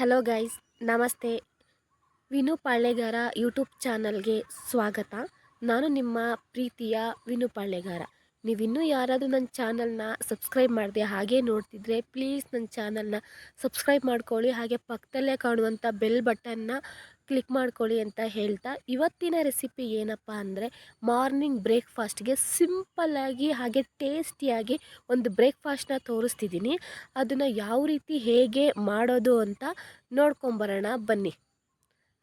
Hello guys ನಮಸ್ತೆ. Vinu ಪಾಳ್ಳೆಗಾರ YouTube ಚಾನಲ್ಗೆ ಸ್ವಾಗತ. ನಾನು ನಿಮ್ಮ ಪ್ರೀತಿಯ ವಿನು ಪಾಳ್ಳೆಗಾರ ನೀವಿನ್ನೂ ಯಾರಾದರೂ ನನ್ನ ಚಾನಲ್ನ ಸಬ್ಸ್ಕ್ರೈಬ್ ಮಾಡಿದೆ ಹಾಗೆ ನೋಡ್ತಿದ್ರೆ ಪ್ಲೀಸ್ ನನ್ನ ಚಾನಲ್ನ ಸಬ್ಸ್ಕ್ರೈಬ್ ಮಾಡ್ಕೊಳ್ಳಿ. ಹಾಗೆ ಪಕ್ಕದಲ್ಲೇ ಕಾಣುವಂಥ ಬೆಲ್ ಬಟನ್ನ ಕ್ಲಿಕ್ ಮಾಡ್ಕೊಳ್ಳಿ ಅಂತ ಹೇಳ್ತಾ, ಇವತ್ತಿನ ರೆಸಿಪಿ ಏನಪ್ಪ ಅಂದರೆ ಮಾರ್ನಿಂಗ್ ಬ್ರೇಕ್ಫಾಸ್ಟ್ಗೆ ಸಿಂಪಲ್ಲಾಗಿ ಹಾಗೆ ಟೇಸ್ಟಿಯಾಗಿ ಒಂದು ಬ್ರೇಕ್ಫಾಸ್ಟ್ನ ತೋರಿಸ್ತಿದ್ದೀನಿ. ಅದನ್ನು ಯಾವ ರೀತಿ ಹೇಗೆ ಮಾಡೋದು ಅಂತ ನೋಡ್ಕೊಂಬರೋಣ, ಬನ್ನಿ.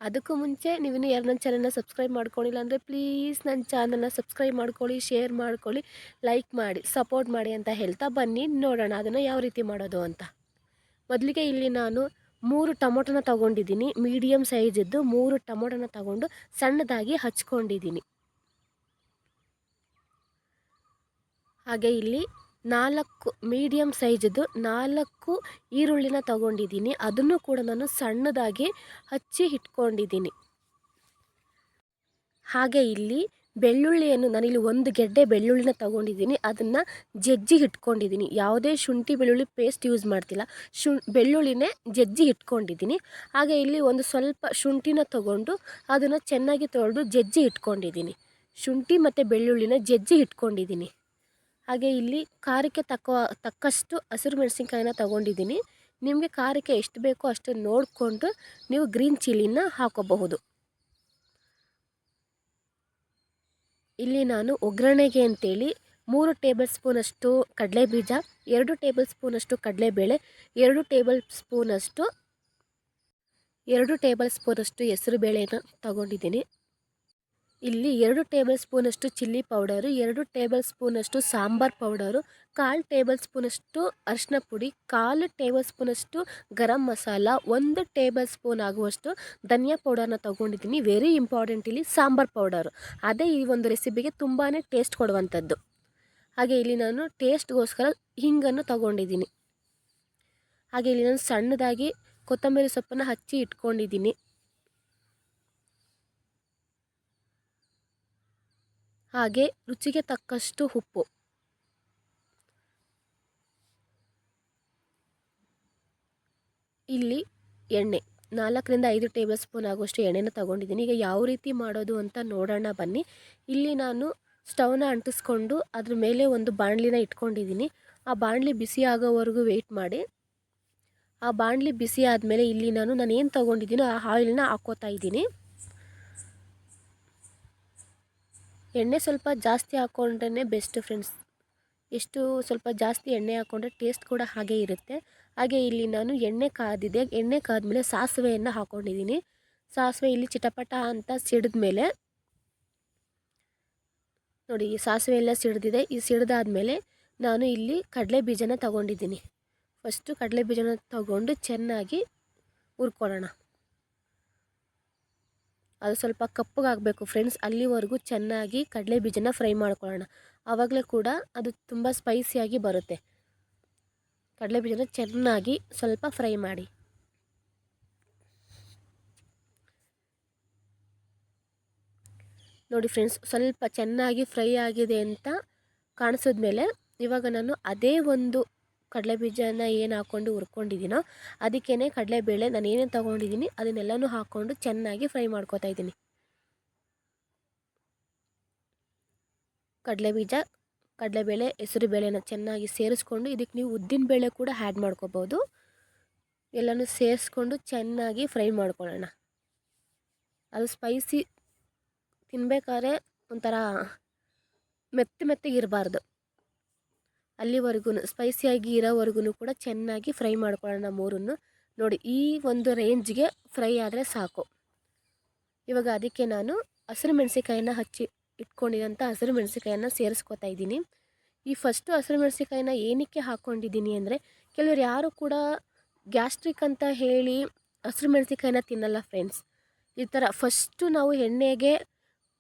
ಅದಕ್ಕೂ ಮುಂಚೆ ನೀವಿನ್ನೂ ಯಾರು ನನ್ನ ಚಾನಲ್ನ ಸಬ್ಸ್ಕ್ರೈಬ್ ಮಾಡ್ಕೊಂಡಿಲ್ಲ ಅಂದರೆ ಪ್ಲೀಸ್ ನನ್ನ ಚಾನಲ್ನ ಸಬ್ಸ್ಕ್ರೈಬ್ ಮಾಡ್ಕೊಳ್ಳಿ ಶೇರ್ ಮಾಡ್ಕೊಳ್ಳಿ ಲೈಕ್ ಮಾಡಿ ಸಪೋರ್ಟ್ ಮಾಡಿ ಅಂತ ಹೇಳ್ತಾ ಬನ್ನಿ, ನೋಡೋಣ ಅದನ್ನು ಯಾವ ರೀತಿ ಮಾಡೋದು ಅಂತ. ಮೊದಲಿಗೆ ಇಲ್ಲಿ ನಾನು ಮೂರು ಟೊಮೊಟೊನ ತಗೊಂಡಿದ್ದೀನಿ. ಮೀಡಿಯಮ್ ಸೈಜಿದ್ದು ಮೂರು ಟೊಮೊಟೊನ ತಗೊಂಡು ಸಣ್ಣದಾಗಿ ಹಚ್ಕೊಂಡಿದ್ದೀನಿ. ಹಾಗೆ ಇಲ್ಲಿ ನಾಲ್ಕು ಮೀಡಿಯಮ್ ಸೈಜದ್ದು ನಾಲ್ಕು ಈರುಳ್ಳಿನ ತಗೊಂಡಿದ್ದೀನಿ. ಅದನ್ನು ಕೂಡ ನಾನು ಸಣ್ಣದಾಗಿ ಹಚ್ಚಿ ಇಟ್ಕೊಂಡಿದ್ದೀನಿ. ಹಾಗೆ ಇಲ್ಲಿ ಬೆಳ್ಳುಳ್ಳಿಯನ್ನು ನಾನಿಲ್ಲಿ ಒಂದು ಗೆಡ್ಡೆ ಬೆಳ್ಳುಳ್ಳಿನ ತಗೊಂಡಿದ್ದೀನಿ. ಅದನ್ನು ಜಜ್ಜಿ ಇಟ್ಕೊಂಡಿದ್ದೀನಿ ಯಾವುದೇ ಶುಂಠಿ ಬೆಳ್ಳುಳ್ಳಿ ಪೇಸ್ಟ್ ಯೂಸ್ ಮಾಡ್ತಿಲ್ಲ. ಶು, ಬೆಳ್ಳುಳ್ಳಿನೇ ಜಜ್ಜಿ ಇಟ್ಕೊಂಡಿದ್ದೀನಿ ಹಾಗೆ ಇಲ್ಲಿ ಒಂದು ಸ್ವಲ್ಪ ಶುಂಠಿನ ತಗೊಂಡು ಅದನ್ನು ಚೆನ್ನಾಗಿ ತೊಳೆದು ಜಜ್ಜಿ ಇಟ್ಕೊಂಡಿದ್ದೀನಿ ಶುಂಠಿ ಮತ್ತು ಬೆಳ್ಳುಳ್ಳಿನ ಜಜ್ಜಿ ಇಟ್ಕೊಂಡಿದ್ದೀನಿ ಹಾಗೆ ಇಲ್ಲಿ ಖಾರಕ್ಕೆ ತಕ್ಕ ತಕ್ಕಷ್ಟು ಹಸಿರು ಮೆಣಸಿನ್ಕಾಯಿನ ತಗೊಂಡಿದ್ದೀನಿ. ನಿಮಗೆ ಖಾರಕ್ಕೆ ಎಷ್ಟು ಬೇಕೋ ಅಷ್ಟು ನೋಡಿಕೊಂಡು ನೀವು ಗ್ರೀನ್ ಚಿಲ್ಲಿನ ಹಾಕೋಬಹುದು. ಇಲ್ಲಿ ನಾನು ಒಗ್ಗರಣೆಗೆ ಅಂತೇಳಿ ಮೂರು ಟೇಬಲ್ ಸ್ಪೂನಷ್ಟು ಕಡಲೆಬೀಜ ಎರಡು ಟೇಬಲ್ ಸ್ಪೂನಷ್ಟು ಕಡಲೆಬೇಳೆ, ಎರಡು ಟೇಬಲ್ ಸ್ಪೂನಷ್ಟು, ಎರಡು ಟೇಬಲ್ ಸ್ಪೂನಷ್ಟು ಹೆಸರು ಬೇಳೆನ ತಗೊಂಡಿದ್ದೀನಿ. ಇಲ್ಲಿ ಎರಡು ಟೇಬಲ್ ಸ್ಪೂನಷ್ಟು ಚಿಲ್ಲಿ ಪೌಡರು, ಎರಡು ಟೇಬಲ್ ಸ್ಪೂನಷ್ಟು ಸಾಂಬಾರ್ ಪೌಡರು ಕಾಲು ಟೇಬಲ್ ಸ್ಪೂನಷ್ಟು ಅರಿಶಿನ ಪುಡಿ, ಕಾಲು ಟೇಬಲ್ ಸ್ಪೂನಷ್ಟು ಗರಂ ಮಸಾಲ, ಒಂದು ಟೇಬಲ್ ಸ್ಪೂನ್ ಆಗುವಷ್ಟು ಧನಿಯಾ ಪೌಡರ್ನ ತೊಗೊಂಡಿದ್ದೀನಿ. ವೆರಿ ಇಂಪಾರ್ಟೆಂಟ್ ಇಲ್ಲಿ ಸಾಂಬಾರ್ ಪೌಡರು. ಅದೇ ಈ ಒಂದು ರೆಸಿಪಿಗೆ ತುಂಬಾ ಟೇಸ್ಟ್ ಕೊಡುವಂಥದ್ದು. ಹಾಗೆ ಇಲ್ಲಿ ನಾನು ಟೇಸ್ಟ್ಗೋಸ್ಕರ ಹಿಂಗನ್ನು ತಗೊಂಡಿದ್ದೀನಿ. ಹಾಗೆ ಇಲ್ಲಿ ನಾನು ಸಣ್ಣದಾಗಿ ಕೊತ್ತಂಬರಿ ಸೊಪ್ಪನ್ನು ಹಚ್ಚಿ ಇಟ್ಕೊಂಡಿದ್ದೀನಿ. ಹಾಗೆ ರುಚಿಗೆ ತಕ್ಕಷ್ಟು ಉಪ್ಪು. ಇಲ್ಲಿ ಎಣ್ಣೆ. ನಾಲ್ಕರಿಂದ ಐದು ಟೇಬಲ್ ಸ್ಪೂನ್ ಆಗುವಷ್ಟು ಎಣ್ಣೆನ ತಗೊಂಡಿದ್ದೀನಿ. ಈಗ ಯಾವ ರೀತಿ ಮಾಡೋದು ಅಂತ ನೋಡೋಣ ಬನ್ನಿ. ಇಲ್ಲಿ ನಾನು ಸ್ಟವ್ನ ಅಂಟಿಸ್ಕೊಂಡು ಅದ್ರ ಮೇಲೆ ಒಂದು ಬಾಣಲಿನ ಇಟ್ಕೊಂಡಿದ್ದೀನಿ. ಆ ಬಾಣಲಿ ಬಿಸಿ ಆಗೋವರೆಗೂ ವೆಯ್ಟ್ ಮಾಡಿ. ಆ ಬಾಣಲಿ ಬಿಸಿ ಆದಮೇಲೆ ಇಲ್ಲಿ ನಾನು ನಾನು ಏನು ತೊಗೊಂಡಿದ್ದೀನೋ ಆ ಆಯಿಲ್ನ ಹಾಕೋತಾ ಇದ್ದೀನಿ. ಎಣ್ಣೆ ಸ್ವಲ್ಪ ಜಾಸ್ತಿ ಹಾಕ್ಕೊಂಡ್ರೆ ಬೆಸ್ಟ್ ಫ್ರೆಂಡ್ಸ್ ಎಷ್ಟು ಸ್ವಲ್ಪ ಜಾಸ್ತಿ ಎಣ್ಣೆ ಹಾಕ್ಕೊಂಡ್ರೆ ಟೇಸ್ಟ್ ಕೂಡ ಹಾಗೆ ಇರುತ್ತೆ. ಹಾಗೆ ಇಲ್ಲಿ ನಾನು ಎಣ್ಣೆ ಕಾದಿದೆ. ಎಣ್ಣೆ ಕಾದ್ಮೇಲೆ ಸಾಸಿವೆಯನ್ನು ಹಾಕ್ಕೊಂಡಿದ್ದೀನಿ ಸಾಸಿವೆ ಇಲ್ಲಿ ಚಿಟಪಟ ಅಂತ ಸಿಡಿದ ಮೇಲೆ ನೋಡಿ ಸಾಸಿವೆ ಎಲ್ಲ ಸಿಡಿದಿದೆ. ಈ ಸಿಡಿದಾದ್ಮೇಲೆ ನಾನು ಇಲ್ಲಿ ಕಡಲೆ ಬೀಜನ ತಗೊಂಡಿದ್ದೀನಿ. ಫಸ್ಟು ಕಡಲೆ ಬೀಜನ ತಗೊಂಡು ಚೆನ್ನಾಗಿ ಹುರ್ಕೊಳ್ಳೋಣ. ಅದು ಸ್ವಲ್ಪ ಕಪ್ಪಗಾಗಬೇಕು ಫ್ರೆಂಡ್ಸ್. ಅಲ್ಲಿವರೆಗೂ ಚೆನ್ನಾಗಿ ಕಡಲೆ ಬೀಜನ ಫ್ರೈ ಮಾಡ್ಕೊಳ್ಳೋಣ. ಆವಾಗಲೇ ಕೂಡ ಅದು ತುಂಬ ಸ್ಪೈಸಿಯಾಗಿ ಬರುತ್ತೆ. ಕಡಲೆ ಬೀಜನ ಚೆನ್ನಾಗಿ ಸ್ವಲ್ಪ ಫ್ರೈ ಮಾಡಿ. ನೋಡಿ ಫ್ರೆಂಡ್ಸ್, ಸ್ವಲ್ಪ ಚೆನ್ನಾಗಿ ಫ್ರೈ ಆಗಿದೆ ಅಂತ ಕಾಣಿಸಿದ್ಮೇಲೆ ಇವಾಗ ನಾನು ಅದೇ ಒಂದು ಕಡಲೆ ಬೀಜನ ಏನು ಹಾಕ್ಕೊಂಡು ಹುರ್ಕೊಂಡಿದ್ದೀನೋ ಅದಕ್ಕೇ ಕಡಲೆಬೇಳೆ ನಾನು ಏನೇನು ತೊಗೊಂಡಿದ್ದೀನಿ ಅದನ್ನೆಲ್ಲನೂ ಹಾಕ್ಕೊಂಡು ಚೆನ್ನಾಗಿ ಫ್ರೈ ಮಾಡ್ಕೊತಾ ಇದ್ದೀನಿ. ಕಡಲೆಬೀಜ ಕಡಲೆಬೇಳೆ ಹೆಸರು ಬೇಳೆನ ಚೆನ್ನಾಗಿ ಸೇರಿಸ್ಕೊಂಡು ಇದಕ್ಕೆ ನೀವು ಉದ್ದಿನ ಬೇಳೆ ಕೂಡ ಆ್ಯಡ್ ಮಾಡ್ಕೋಬೋದು. ಎಲ್ಲನೂ ಸೇರಿಸ್ಕೊಂಡು ಚೆನ್ನಾಗಿ ಫ್ರೈ ಮಾಡ್ಕೊಳ್ಳೋಣ. ಅದು ಸ್ಪೈಸಿ ತಿನ್ನಬೇಕಾದ್ರೆ ಒಂಥರ ಮೆತ್ತ ಮೆತ್ತಗೆ ಇರಬಾರ್ದು. ಅಲ್ಲಿವರೆಗೂ ಸ್ಪೈಸಿಯಾಗಿ ಇರೋವರೆಗೂ ಕೂಡ ಚೆನ್ನಾಗಿ ಫ್ರೈ ಮಾಡ್ಕೊಳ್ಳೋಣ ಮೂರನ್ನು ನೋಡಿ, ಈ ಒಂದು ರೇಂಜ್ಗೆ ಫ್ರೈ ಆದರೆ ಸಾಕು. ಇವಾಗ ಅದಕ್ಕೆ ನಾನು ಹಸಿರು ಮೆಣಸಿಕಾಯನ್ನ ಹಚ್ಚಿ ಇಟ್ಕೊಂಡಿರೋಂಥ ಹಸಿರು ಮೆಣಸಿಕಾಯನ್ನು ಸೇರಿಸ್ಕೊತಾ ಇದ್ದೀನಿ. ಈ ಫಸ್ಟು ಹಸಿರು ಮೆಣಸಿಕಾಯಿನ ಏನಕ್ಕೆ ಹಾಕ್ಕೊಂಡಿದ್ದೀನಿ ಅಂದರೆ, ಕೆಲವರು ಯಾರು ಕೂಡ ಗ್ಯಾಸ್ಟ್ರಿಕ್ ಅಂತ ಹೇಳಿ ಹಸಿರು ಮೆಣಸಿಕಾಯಿನ ತಿನ್ನಲ್ಲ ಫ್ರೆಂಡ್ಸ್ ಈ ಥರ ಫಸ್ಟು ನಾವು ಎಣ್ಣೆಗೆ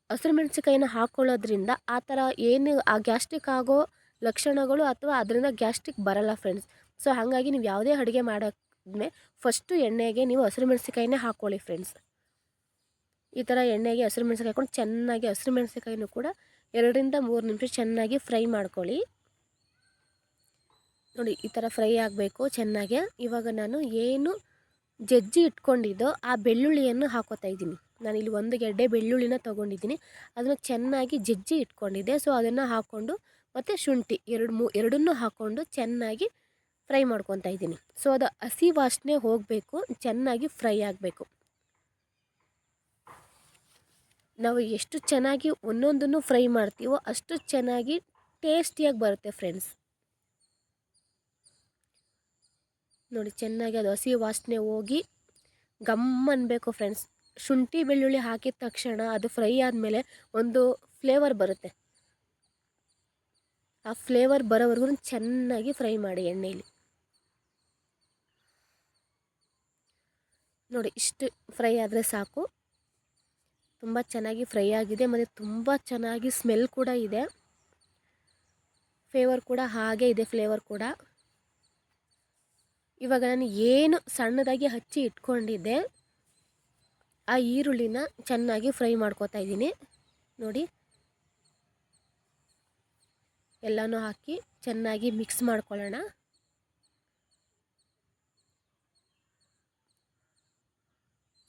ಹಸಿರು ಮೆಣಸಿಕಾಯಿನ ಹಾಕ್ಕೊಳ್ಳೋದ್ರಿಂದ ಆ ಥರ ಏನು ಆ ಗ್ಯಾಸ್ಟ್ರಿಕ್ ಆಗೋ ಲಕ್ಷಣಗಳು ಅಥವಾ ಅದರಿಂದ ಗ್ಯಾಸ್ಟ್ರಿಕ್ ಬರಲ್ಲ ಫ್ರೆಂಡ್ಸ್ ಸೊ ಹಾಗಾಗಿ ನೀವು ಯಾವುದೇ ಅಡುಗೆ ಮಾಡೋದ್ಮೆ ಫಸ್ಟು ಎಣ್ಣೆಗೆ ನೀವು ಹಸಿರು ಮೆಣಸಿಕಾಯಿನೇ ಹಾಕ್ಕೊಳ್ಳಿ ಫ್ರೆಂಡ್ಸ್ ಈ ಥರ ಎಣ್ಣೆಗೆ ಹಸಿರು ಮೆಣಸಿಕಾಯಿ ಹಾಕೊಂಡು ಚೆನ್ನಾಗಿ ಹಸಿರು ಮೆಣಸಿಕಾಯಿನೂ ಕೂಡ ಎರಡರಿಂದ ಮೂರು ನಿಮಿಷ ಚೆನ್ನಾಗಿ ಫ್ರೈ ಮಾಡ್ಕೊಳ್ಳಿ. ನೋಡಿ, ಈ ಥರ ಫ್ರೈ ಆಗಬೇಕು ಚೆನ್ನಾಗಿ. ಇವಾಗ ನಾನು ಏನು ಜಜ್ಜಿ ಇಟ್ಕೊಂಡಿದ್ದೋ ಆ ಬೆಳ್ಳುಳ್ಳಿಯನ್ನು ಹಾಕೋತಾ ಇದ್ದೀನಿ. ಇಲ್ಲಿ ಒಂದು ಗೆಡ್ಡೆ ಬೆಳ್ಳುಳ್ಳಿನ ತೊಗೊಂಡಿದ್ದೀನಿ. ಅದನ್ನು ಚೆನ್ನಾಗಿ ಜಜ್ಜಿ ಇಟ್ಕೊಂಡಿದ್ದೆ. ಸೊ ಅದನ್ನು ಹಾಕ್ಕೊಂಡು ಮತ್ತು ಶುಂಠಿ ಎರಡು ಮೂ, ಎರಡನ್ನೂ ಹಾಕ್ಕೊಂಡು ಚೆನ್ನಾಗಿ ಫ್ರೈ ಮಾಡ್ಕೊತಾ ಇದ್ದೀನಿ. ಸೊ ಅದು ಹಸಿ ವಾಸನೆ ಹೋಗಬೇಕು, ಚೆನ್ನಾಗಿ ಫ್ರೈ ಆಗಬೇಕು. ನಾವು ಎಷ್ಟು ಚೆನ್ನಾಗಿ ಒಂದೊಂದನ್ನು ಫ್ರೈ ಮಾಡ್ತೀವೋ ಅಷ್ಟು ಚೆನ್ನಾಗಿ ಟೇಸ್ಟಿಯಾಗಿ ಬರುತ್ತೆ ಫ್ರೆಂಡ್ಸ್. ನೋಡಿ, ಚೆನ್ನಾಗಿ ಅದು ಹಸಿ ವಾಸನೆ ಹೋಗಿ ಗಮ್ ಅನ್ನಬೇಕು ಫ್ರೆಂಡ್ಸ್. ಶುಂಠಿ, ಬೆಳ್ಳುಳ್ಳಿ ಹಾಕಿದ ತಕ್ಷಣ ಅದು ಫ್ರೈ ಆದಮೇಲೆ ಒಂದು ಫ್ಲೇವರ್ ಬರುತ್ತೆ. ಆ ಫ್ಲೇವರ್ ಬರೋವರೆಗೂ ಚೆನ್ನಾಗಿ ಫ್ರೈ ಮಾಡಿ ಎಣ್ಣೆಯಲ್ಲಿ ನೋಡಿ, ಇಷ್ಟು ಫ್ರೈ ಆದರೆ ಸಾಕು. ತುಂಬ ಚೆನ್ನಾಗಿ ಫ್ರೈ ಆಗಿದೆ. ಮತ್ತು ತುಂಬ ಚೆನ್ನಾಗಿ ಸ್ಮೆಲ್ ಕೂಡ ಇದೆ. ಫ್ಲೇವರ್ ಕೂಡ ಹಾಗೆ ಇದೆ, ಫ್ಲೇವರ್ ಕೂಡ. ಇವಾಗ ನಾನು ಏನು ಸಣ್ಣದಾಗಿ ಹಚ್ಚಿ ಇಟ್ಕೊಂಡಿದ್ದೆ, ಆ ಈರುಳ್ಳಿನ ಚೆನ್ನಾಗಿ ಫ್ರೈ ಮಾಡ್ಕೋತಾ ಇದ್ದೀನಿ. ನೋಡಿ. ಎಲ್ಲನೂ ಹಾಕಿ ಚೆನ್ನಾಗಿ ಮಿಕ್ಸ್ ಮಾಡ್ಕೊಳ್ಳೋಣ.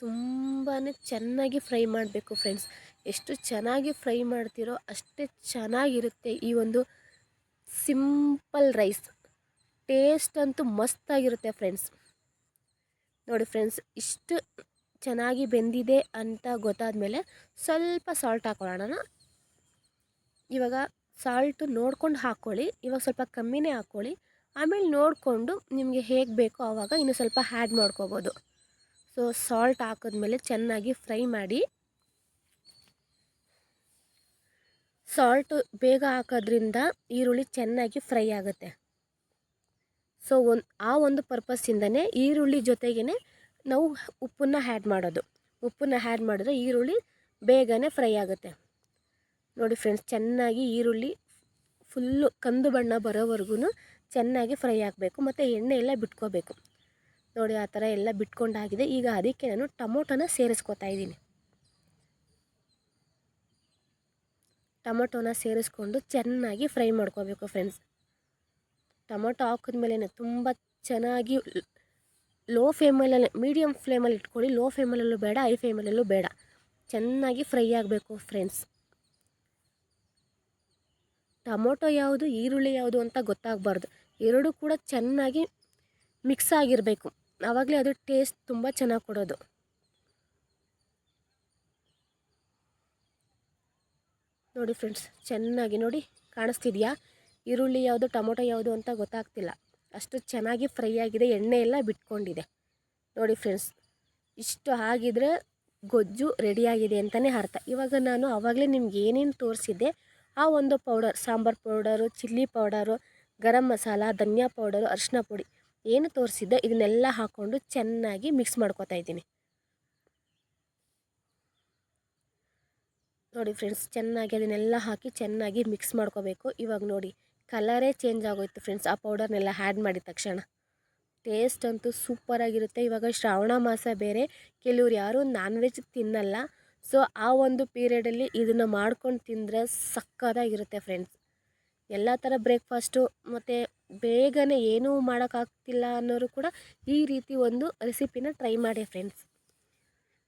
ತುಂಬಾ ಚೆನ್ನಾಗಿ ಫ್ರೈ ಮಾಡಬೇಕು ಫ್ರೆಂಡ್ಸ್. ಎಷ್ಟು ಚೆನ್ನಾಗಿ ಫ್ರೈ ಮಾಡ್ತೀರೋ ಅಷ್ಟೇ ಚೆನ್ನಾಗಿರುತ್ತೆ ಈ ಒಂದು ಸಿಂಪಲ್ ರೈಸ್. ಟೇಸ್ಟ್ ಅಂತೂ ಮಸ್ತಾಗಿರುತ್ತೆ ಫ್ರೆಂಡ್ಸ್. ನೋಡಿ ಫ್ರೆಂಡ್ಸ್, ಇಷ್ಟು ಚೆನ್ನಾಗಿ ಬೆಂದಿದೆ ಅಂತ ಗೊತ್ತಾದ ಮೇಲೆ ಸ್ವಲ್ಪ ಸಾಲ್ಟ್ ಹಾಕೊಳ್ಳೋಣ. ಇವಾಗ ಸಾಲ್ಟು ನೋಡ್ಕೊಂಡು ಹಾಕ್ಕೊಳ್ಳಿ ಇವಾಗ ಸ್ವಲ್ಪ ಕಮ್ಮಿನೇ ಹಾಕ್ಕೊಳ್ಳಿ ಆಮೇಲೆ ನೋಡಿಕೊಂಡು ನಿಮಗೆ ಹೇಗೆ ಬೇಕೋ ಆವಾಗ ಇನ್ನು ಸ್ವಲ್ಪ ಹ್ಯಾಡ್ ಮಾಡ್ಕೋಬೋದು. ಸೊ ಸಾಲ್ಟ್ ಹಾಕಿದ್ಮೇಲೆ ಚೆನ್ನಾಗಿ ಫ್ರೈ ಮಾಡಿ ಸಾಲ್ಟು ಬೇಗ ಹಾಕೋದ್ರಿಂದ ಈರುಳ್ಳಿ ಚೆನ್ನಾಗಿ ಫ್ರೈ ಆಗುತ್ತೆ. ಸೊ ಒಂದು, ಆ ಒಂದು ಪರ್ಪಸ್ಸಿಂದನೇ ಈರುಳ್ಳಿ ಜೊತೆಗೇ ನಾವು ಉಪ್ಪನ್ನ ಹ್ಯಾಡ್ ಮಾಡೋದು. ಉಪ್ಪನ್ನ ಹ್ಯಾಡ್ ಮಾಡಿದ್ರೆ ಈರುಳ್ಳಿ ಬೇಗನೆ ಫ್ರೈ ಆಗುತ್ತೆ. ನೋಡಿ ಫ್ರೆಂಡ್ಸ್ ಚೆನ್ನಾಗಿ ಈರುಳ್ಳಿ ಫುಲ್ಲು ಕಂದು ಬಣ್ಣ ಬರೋವರೆಗೂ ಚೆನ್ನಾಗಿ ಫ್ರೈ ಆಗಬೇಕು. ಮತ್ತು ಎಣ್ಣೆ ಎಲ್ಲ ಬಿಟ್ಕೋಬೇಕು. ನೋಡಿ ಆ ಥರ ಎಲ್ಲ ಬಿಟ್ಕೊಂಡಾಗಿದೆ. ಈಗ ಅದಕ್ಕೆ ನಾನು ಟೊಮೊಟೊನ ಸೇರಿಸ್ಕೊತಾ ಇದ್ದೀನಿ. ಟೊಮೊಟೊನ ಸೇರಿಸ್ಕೊಂಡು ಚೆನ್ನಾಗಿ ಫ್ರೈ ಮಾಡ್ಕೋಬೇಕು ಫ್ರೆಂಡ್ಸ್ ಟೊಮೊಟೊ ಹಾಕಿದ್ಮೇಲೆ ತುಂಬ ಚೆನ್ನಾಗಿ ಲೋ ಫ್ಲೇಮಲ್ಲಿ ಮೀಡಿಯಮ್ ಫ್ಲೇಮಲ್ಲಿ ಇಟ್ಕೊಳ್ಳಿ. ಲೋ ಫ್ಲೇಮಲ್ಲೂ ಬೇಡ ಹೈ ಫ್ಲೇಮಲ್ಲೂ ಬೇಡ. ಚೆನ್ನಾಗಿ ಫ್ರೈ ಆಗಬೇಕು ಫ್ರೆಂಡ್ಸ್ ಟೊಮೊಟೊ ಯಾವುದು, ಈರುಳ್ಳಿ ಯಾವುದು ಅಂತ ಗೊತ್ತಾಗಬಾರ್ದು. ಎರಡೂ ಕೂಡ ಚೆನ್ನಾಗಿ ಮಿಕ್ಸ್ ಆಗಿರಬೇಕು. ಆವಾಗಲೇ ಅದು ಟೇಸ್ಟ್ ತುಂಬ ಚೆನ್ನಾಗಿ ಕೊಡೋದು. ನೋಡಿ ಫ್ರೆಂಡ್ಸ್ ಚೆನ್ನಾಗಿ ನೋಡಿ ಕಾಣಿಸ್ತಿದೆಯಾ? ಈರುಳ್ಳಿ ಯಾವುದು, ಟೊಮೊಟೊ ಯಾವುದು ಅಂತ ಗೊತ್ತಾಗ್ತಿಲ್ಲ. ಅಷ್ಟು ಚೆನ್ನಾಗಿ ಫ್ರೈ ಆಗಿದೆ, ಎಣ್ಣೆ ಎಲ್ಲ ಬಿಟ್ಕೊಂಡಿದೆ. ನೋಡಿ ಫ್ರೆಂಡ್ಸ್ ಇಷ್ಟು ಆಗಿದ್ರೆ ಗೊಜ್ಜು ರೆಡಿಯಾಗಿದೆ ಅಂತಲೇ ಅರ್ಥ. ಇವಾಗ ನಾನು ಆವಾಗಲೇ ನಿಮ್ಗೆ ಏನೇನು ತೋರಿಸಿದ್ದೆ, ಆ ಒಂದು powder sambar powder chilli powder garam masala, ಧನಿಯಾ ಪೌಡರು ಅರಿಶಿನ ಪುಡಿ. ಏನು ತೋರಿಸಿದ್ದೆ ಇದನ್ನೆಲ್ಲ ಹಾಕ್ಕೊಂಡು ಚೆನ್ನಾಗಿ ಮಿಕ್ಸ್ ಮಾಡ್ಕೊತಾ ಇದ್ದೀನಿ. ನೋಡಿ ಫ್ರೆಂಡ್ಸ್ ಚೆನ್ನಾಗಿ ಅದನ್ನೆಲ್ಲ ಹಾಕಿ ಚೆನ್ನಾಗಿ ಮಿಕ್ಸ್ ಮಾಡ್ಕೋಬೇಕು. ಇವಾಗ ನೋಡಿ ಕಲರೇ ಚೇಂಜ್ ಆಗೋಯ್ತು ಫ್ರೆಂಡ್ಸ್ ಆ ಪೌಡರ್ನೆಲ್ಲ ಹ್ಯಾಡ್ ಮಾಡಿದ ತಕ್ಷಣ. ಟೇಸ್ಟ್ ಅಂತೂ ಸೂಪರಾಗಿರುತ್ತೆ ಇವಾಗ ಶ್ರಾವಣ ಮಾಸ ಬೇರೆ, ಕೆಲವ್ರು ಯಾರೂ ನಾನ್ ವೆಜ್ ತಿನ್ನಲ್ಲ. ಸೊ ಆ ಒಂದು ಪೀರಿಯಡಲ್ಲಿ ಇದನ್ನು ಮಾಡ್ಕೊಂಡು ತಿಂದರೆ ಸಕ್ಕದಾಗಿರುತ್ತೆ ಫ್ರೆಂಡ್ಸ್ ಎಲ್ಲ ಥರ ಬ್ರೇಕ್ಫಾಸ್ಟು ಮತ್ತು ಬೇಗನೆ ಏನೂ ಮಾಡೋಕ್ಕಾಗ್ತಿಲ್ಲ ಅನ್ನೋರು ಕೂಡ ಈ ರೀತಿ ಒಂದು ರೆಸಿಪಿನ ಟ್ರೈ ಮಾಡಿ ಫ್ರೆಂಡ್ಸ್.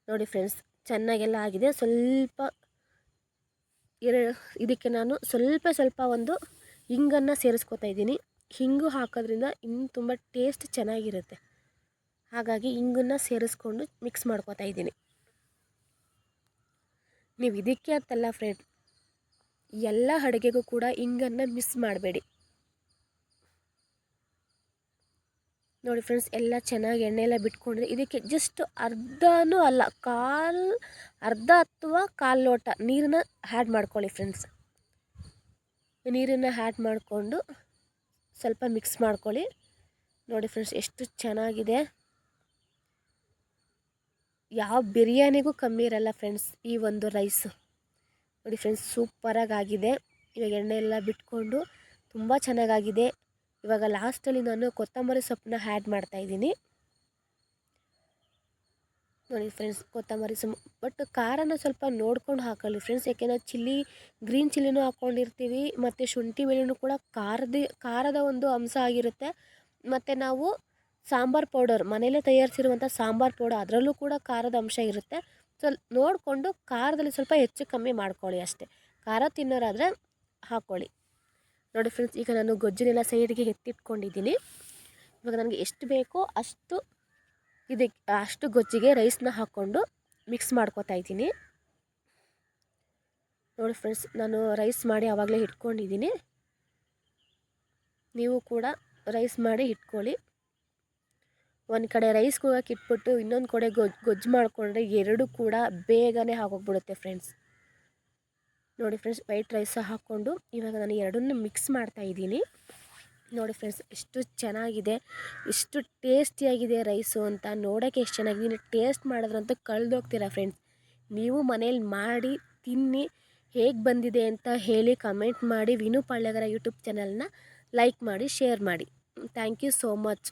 ನೋಡಿ ಫ್ರೆಂಡ್ಸ್, ಚೆನ್ನಾಗೆಲ್ಲ ಆಗಿದೆ. ಸ್ವಲ್ಪ ಇದಕ್ಕೆ ನಾನು ಸ್ವಲ್ಪ ಸ್ವಲ್ಪ ಒಂದು ಹಿಂಗನ್ನು ಸೇರಿಸ್ಕೊತಾ ಇದ್ದೀನಿ. ಹಿಂಗು ಹಾಕೋದ್ರಿಂದ ಇನ್ನು ತುಂಬ ಟೇಸ್ಟ್ ಚೆನ್ನಾಗಿರುತ್ತೆ. ಹಾಗಾಗಿ ಹಿಂಗನ್ನು ಸೇರಿಸ್ಕೊಂಡು ಮಿಕ್ಸ್ ಮಾಡ್ಕೊತಾ ಇದ್ದೀನಿ. ನೀವು ಇದಕ್ಕೆ ಅಂತಲ್ಲ ಫ್ರೆಂಡ್, ಎಲ್ಲ ಅಡುಗೆಗೂ ಕೂಡ ಹಿಂಗನ್ನು ಮಿಸ್ ಮಾಡಬೇಡಿ. ನೋಡಿ ಫ್ರೆಂಡ್ಸ್ ಎಲ್ಲ ಚೆನ್ನಾಗಿ ಎಣ್ಣೆ ಎಲ್ಲ ಬಿಟ್ಕೊಂಡಿದೆ ಇದಕ್ಕೆ ಜಸ್ಟ್ ಅರ್ಧನೂ ಅಲ್ಲ, ಕಾಲು, ಅರ್ಧ ಅಥವಾ ಕಾಲು ಲೋಟ ನೀರನ್ನ ಹ್ಯಾಡ್ ಮಾಡ್ಕೊಳ್ಳಿ ಫ್ರೆಂಡ್ಸ್ ನೀರನ್ನು ಹ್ಯಾಡ್ ಮಾಡಿಕೊಂಡು ಸ್ವಲ್ಪ ಮಿಕ್ಸ್ ಮಾಡ್ಕೊಳ್ಳಿ. ನೋಡಿ ಫ್ರೆಂಡ್ಸ್ ಎಷ್ಟು ಚೆನ್ನಾಗಿದೆ. ಯಾವ ಬಿರಿಯಾನಿಗೂ ಕಮ್ಮಿ ಇರಲ್ಲ ಫ್ರೆಂಡ್ಸ್ ಈ ಒಂದು ರೈಸು ನೋಡಿ ಫ್ರೆಂಡ್ಸ್ ಸೂಪರಾಗಿ ಆಗಿದೆ. ಇವಾಗ ಎಣ್ಣೆ ಎಲ್ಲ ಬಿಟ್ಕೊಂಡು ತುಂಬ ಚೆನ್ನಾಗಾಗಿದೆ ಇವಾಗ ಲಾಸ್ಟಲ್ಲಿ ನಾನು ಕೊತ್ತಂಬರಿ ಸೊಪ್ಪನ್ನ ಹ್ಯಾಡ್ ಮಾಡ್ತಾಯಿದ್ದೀನಿ ನೋಡಿ ಫ್ರೆಂಡ್ಸ್ ಕೊತ್ತಂಬರಿ ಸೊಪ್ಪು ಬಟ್ ಖಾರನ ಸ್ವಲ್ಪ ನೋಡ್ಕೊಂಡು ಹಾಕೊಳ್ಳಿ ಫ್ರೆಂಡ್ಸ್ ಯಾಕೆಂದರೆ ಚಿಲ್ಲಿ ಗ್ರೀನ್ ಚಿಲ್ಲಿನೂ ಹಾಕ್ಕೊಂಡಿರ್ತೀವಿ ಮತ್ತು ಶುಂಠಿ ಬೆಳ್ಳುಳ್ಳಿ ಕೂಡ ಖಾರದ ಖಾರದ ಒಂದು ಅಂಶ ಆಗಿರುತ್ತೆ. ಮತ್ತು ನಾವು ಸಾಂಬಾರ್ ಪೌಡರ್ ಮನೇಲೇ ತಯಾರಿಸಿರುವಂಥ ಸಾಂಬಾರ್ ಪೌಡರ್ ಅದರಲ್ಲೂ ಕೂಡ ಖಾರದ ಅಂಶ ಇರುತ್ತೆ. ಸೊ ನೋಡಿಕೊಂಡು ಖಾರದಲ್ಲಿ ಸ್ವಲ್ಪ ಹೆಚ್ಚು ಕಮ್ಮಿ ಮಾಡ್ಕೊಳ್ಳಿ ಅಷ್ಟೇ. ಖಾರ ತಿನ್ನೋರಾದರೆ ಹಾಕ್ಕೊಳ್ಳಿ ನೋಡಿ ಫ್ರೆಂಡ್ಸ್ ಈಗ ನಾನು ಗೊಜ್ಜನ್ನೆಲ್ಲ ಸೈಡ್ಗೆ ಎತ್ತಿಟ್ಕೊಂಡಿದ್ದೀನಿ. ಇವಾಗ ನನಗೆ ಎಷ್ಟು ಬೇಕೋ ಅಷ್ಟು ಇದಕ್ಕೆ ಅಷ್ಟು ಗೊಜ್ಜಿಗೆ ರೈಸ್ನ ಹಾಕ್ಕೊಂಡು ಮಿಕ್ಸ್ ಮಾಡ್ಕೊತಾ ಇದ್ದೀನಿ. ನೋಡಿ ಫ್ರೆಂಡ್ಸ್ ನಾನು ರೈಸ್ ಮಾಡಿ ಆವಾಗಲೇ ಇಟ್ಕೊಂಡಿದ್ದೀನಿ. ನೀವು ಕೂಡ ರೈಸ್ ಮಾಡಿ ಇಟ್ಕೊಳ್ಳಿ. ಒಂದು ಕಡೆ ರೈಸ್ ಕೂಗಕ್ಕೆ ಇಟ್ಬಿಟ್ಟು ಇನ್ನೊಂದು ಕಡೆ ಗೊಜ್ಜು ಗೊಜ್ಜು ಮಾಡಿಕೊಂಡ್ರೆ ಎರಡು ಕೂಡ ಬೇಗನೆ ಆಗೋಗ್ಬಿಡುತ್ತೆ ಫ್ರೆಂಡ್ಸ್ ನೋಡಿ ಫ್ರೆಂಡ್ಸ್ ವೈಟ್ ರೈಸ್ ಹಾಕ್ಕೊಂಡು ಇವಾಗ ನಾನು ಎರಡನ್ನೂ ಮಿಕ್ಸ್ ಮಾಡ್ತಾ ಇದ್ದೀನಿ. ನೋಡಿ ಫ್ರೆಂಡ್ಸ್ ಎಷ್ಟು ಚೆನ್ನಾಗಿದೆ, ಎಷ್ಟು ಟೇಸ್ಟಿಯಾಗಿದೆ ರೈಸು ಅಂತ ನೋಡೋಕ್ಕೆ ಎಷ್ಟು ಚೆನ್ನಾಗಿದೆ. ಟೇಸ್ಟ್ ಮಾಡಿದ್ರಂತೂ ಕಳೆದೋಗ್ತೀರಾ ಫ್ರೆಂಡ್ಸ್ ನೀವು ಮನೇಲಿ ಮಾಡಿ, ತಿನ್ನಿ, ಹೇಗೆ ಬಂದಿದೆ ಅಂತ ಹೇಳಿ ಕಮೆಂಟ್ ಮಾಡಿ ವಿನು ಪಾಳ್ಯಗರ ಯೂಟ್ಯೂಬ್ ಚಾನಲ್ನ ಲೈಕ್ ಮಾಡಿ ಶೇರ್ ಮಾಡಿ. Thank you so much